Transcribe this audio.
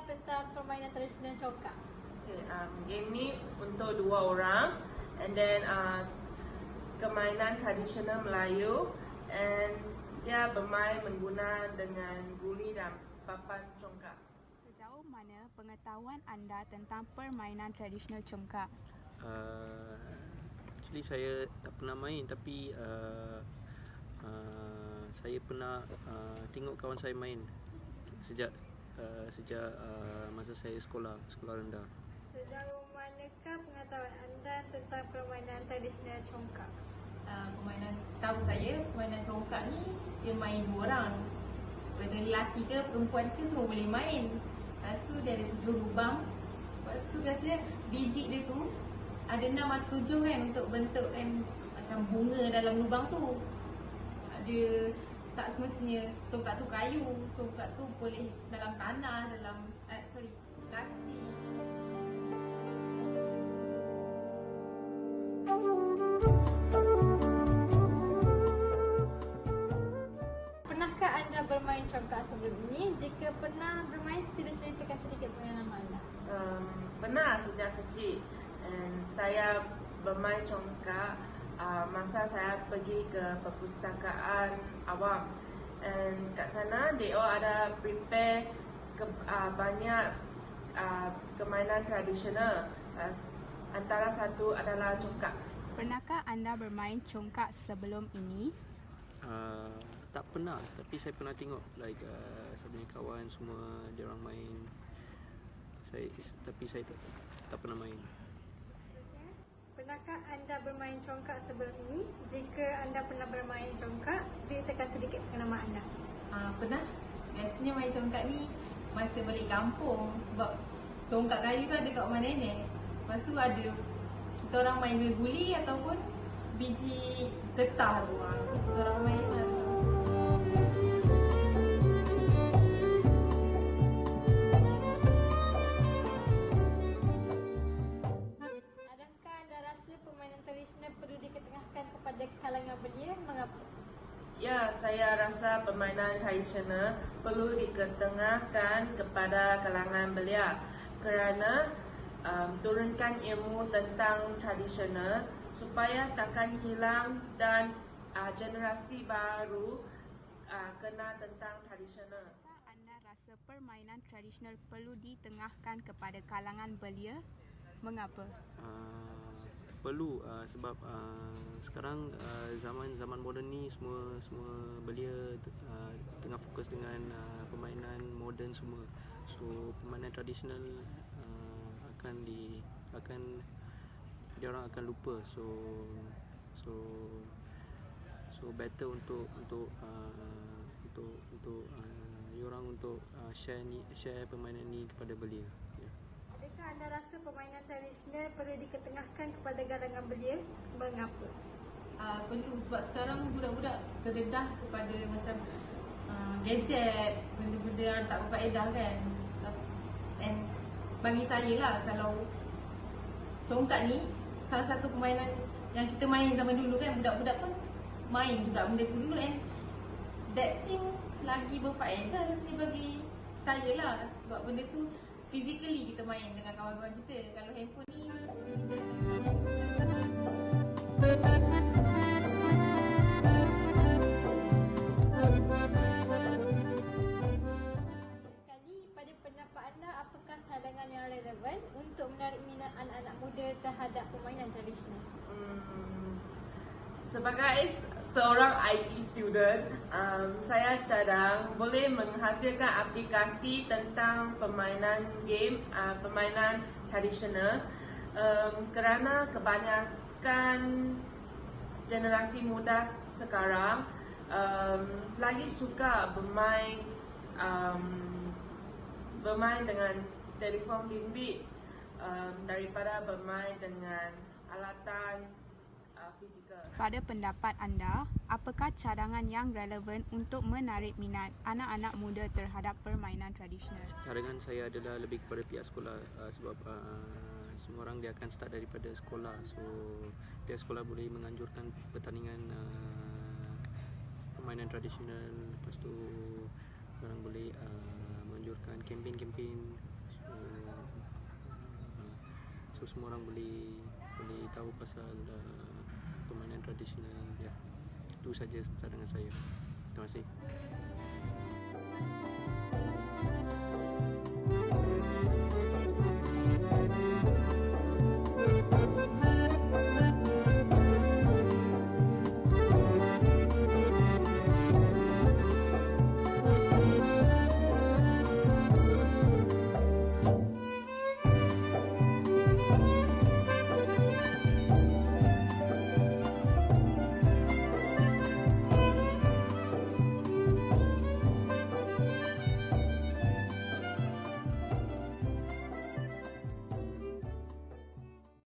anda tentang permainan tradisional congkak? Okay, um, game ni untuk dua orang and then uh, kemainan tradisional Melayu and dia bermain mengguna dengan guli dan papan congkak. Sejauh mana pengetahuan anda tentang permainan tradisional congkak? Uh, actually saya tak pernah main tapi uh, uh, saya pernah uh, tengok kawan saya main sejak uh, sejak uh, masa saya sekolah sekolah rendah. Sejauh manakah pengetahuan anda tentang permainan tradisional congkak? uh, permainan setahu saya permainan congkak ni dia main dua orang whether lelaki ke perempuan ke semua boleh main lepas tu dia ada tujuh lubang lepas tu biasanya biji dia tu ada enam atau tujuh kan untuk bentuk kan macam bunga dalam lubang tu dia tak semestinya congkak tu kayu congkak tu boleh dalam tanah dalam eh, sorry plastik Pernahkah anda bermain congkak sebelum ini? Jika pernah bermain, sila ceritakan sedikit pengalaman anda. Um, benar sejak kecil and saya bermain congkak uh, masa saya pergi ke perpustakaan awam. And kat sana they all ada prepare ke, uh, banyak uh, kemainan tradisional. Uh, antara satu adalah congkak. Pernahkah anda bermain congkak sebelum ini? Uh, tak pernah. Tapi saya pernah tengok like uh, saya punya kawan semua dia orang main. Saya tapi saya tak, tak pernah main Pernahkah anda bermain congkak sebelum ini? Jika anda pernah bermain congkak, ceritakan sedikit pengalaman anda. Ah, pernah biasanya main congkak ni masa balik kampung sebab congkak kayu tu ada kat rumah nenek. Lepas tu ada kita orang main guli guli ataupun biji getah tu. Ah, kita orang main kalangan belia? Mengapa? Ya, saya rasa permainan tradisional perlu diketengahkan kepada kalangan belia kerana um, turunkan ilmu tentang tradisional supaya takkan hilang dan uh, generasi baru uh, kenal tentang tradisional. Anda rasa permainan tradisional perlu ditengahkan kepada kalangan belia? Mengapa? uh, perlu uh, sebab uh, sekarang uh, zaman zaman moden ni semua semua belia uh, tengah fokus dengan uh, permainan moden semua so permainan tradisional uh, akan di akan dia orang akan lupa so so so better untuk untuk uh, untuk untuk uh, orang untuk uh, share ni share permainan ni kepada belia yeah. Adakah anda rasa permainan tradisional perlu diketengahkan kepada kalangan belia? Mengapa? Ah, perlu. Sebab sekarang budak-budak terdedah kepada macam uh, gadget, benda-benda yang tak berfaedah kan. And bagi saya lah kalau congkak ni salah satu permainan yang kita main zaman dulu kan budak-budak pun main juga benda tu dulu. And that thing lagi berfaedah rasanya bagi saya lah. Sebab benda tu physically kita main dengan kawan-kawan kita. Kalau handphone ni minat anak-anak muda terhadap permainan tradisional? Hmm, sebagai seorang IT student, um, saya cadang boleh menghasilkan aplikasi tentang permainan game, uh, permainan tradisional um, kerana kebanyakan generasi muda sekarang um, lagi suka bermain um, bermain dengan telefon bimbit um, daripada bermain dengan alatan uh, fizikal. Pada pendapat anda, apakah cadangan yang relevan untuk menarik minat anak-anak muda terhadap permainan tradisional? cadangan saya adalah lebih kepada pihak sekolah uh, sebab uh, semua orang dia akan start daripada sekolah so pihak sekolah boleh menganjurkan pertandingan uh, permainan tradisional lepas tu orang boleh uh, menganjurkan kempen-kempen so, so semua orang boleh boleh tahu pasal uh, permainan tradisional ya itu saja cadangan saya. Terima kasih